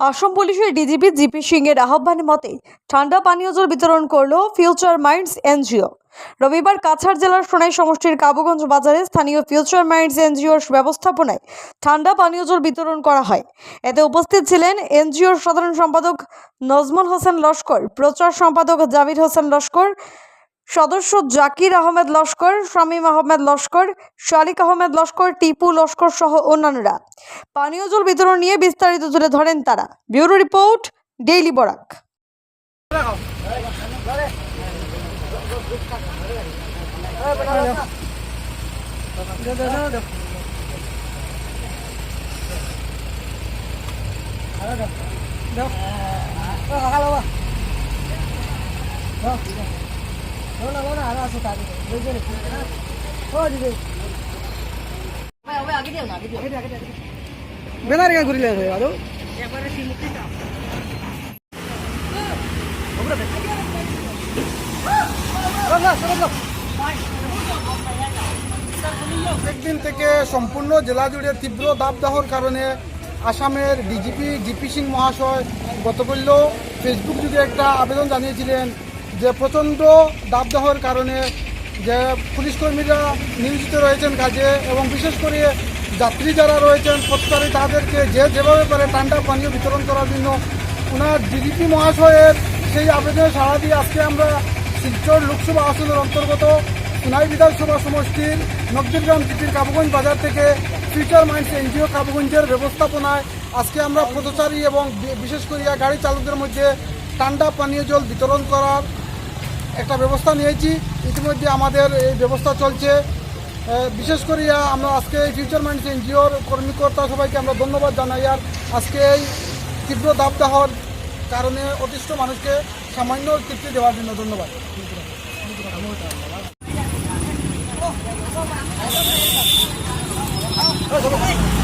আসাম পুলিশের DGP GP Singh এর আহ্বানের মতে, ঠান্ডা পানীয় জল বিতরণ করল ফিউচার মাইন্ডস এনজিও। রবিবার কাছাড় জেলার সোনাই সমষ্টির কাবুগঞ্জ বাজারে স্থানীয় ফিউচার মাইন্ডস এনজিওর ব্যবস্থাপনায় ঠান্ডা পানীয় জল বিতরণ করা হয়। এতে উপস্থিত ছিলেন এনজিওর সাধারণ সম্পাদক নজমুল হোসেন লস্কর, প্রচার সম্পাদক জাবির হোসেন লস্কর সদস্য জাকির আহমেদ লস্কর, শামীম আহমেদ লস্কর, শালিক আহমেদ লস্কর, টিপু লস্কর সহ অন্যান্যরা। পানীয় জল বিতরণ নিয়ে বিস্তারিত তুলে ধরেন তারা। Bureau report, daily Barak. বেনারে ঘুরিলে আৰু একদিন থেকে সম্পূর্ণ জেলা জুড়ে তীব্র দাবদাহর কারণে আসামের ডিজিপি জিপি সিং মহাশয় গতকাল্য ফেসবুক যুগে একটা আবেদন জানিয়েছিলেন যে প্রচণ্ড দাবদাহর কারণে যে পুলিশকর্মীরা নিয়োজিত রয়েছেন কাজে এবং বিশেষ করে যাত্রী যারা রয়েছেন প্রত্যেকে তাদেরকে যে যেভাবে পারে ঠান্ডা পানীয় বিতরণ করার জন্য ওনার ডিজিপি মহাশয়ের সেই আবেদনে সাড়া দিয়ে আজকে আমরা শিলচর লোকসভা আসনের অন্তর্গত সোনাই বিধানসভা সমষ্টির নবদুর্গ্রাম সিটির কাবুগঞ্জ বাজার থেকে ফিউচার মাইন্ডস এনজিও কাবুগঞ্জের ব্যবস্থাপনায় আজকে আমরা পথচারী এবং বিশেষ করে গাড়ি চালকদের মধ্যে ঠান্ডা পানীয় জল বিতরণ করার একটা ব্যবস্থা নিয়েছি ইতিমধ্যে আমাদের এই ব্যবস্থা চলছে বিশেষ করে আমরা আজকে এই ফিউচার মাইন্ডস এনজিওর কর্মীকর্তা সবাইকে আমরা ধন্যবাদ জানাই আর আজকে এই তীব্র দাবদাহর কারণে অতিষ্ঠ মানুষকে সামান্য তৃপ্তি দেওয়ার জন্য ধন্যবাদ ধন্যবাদ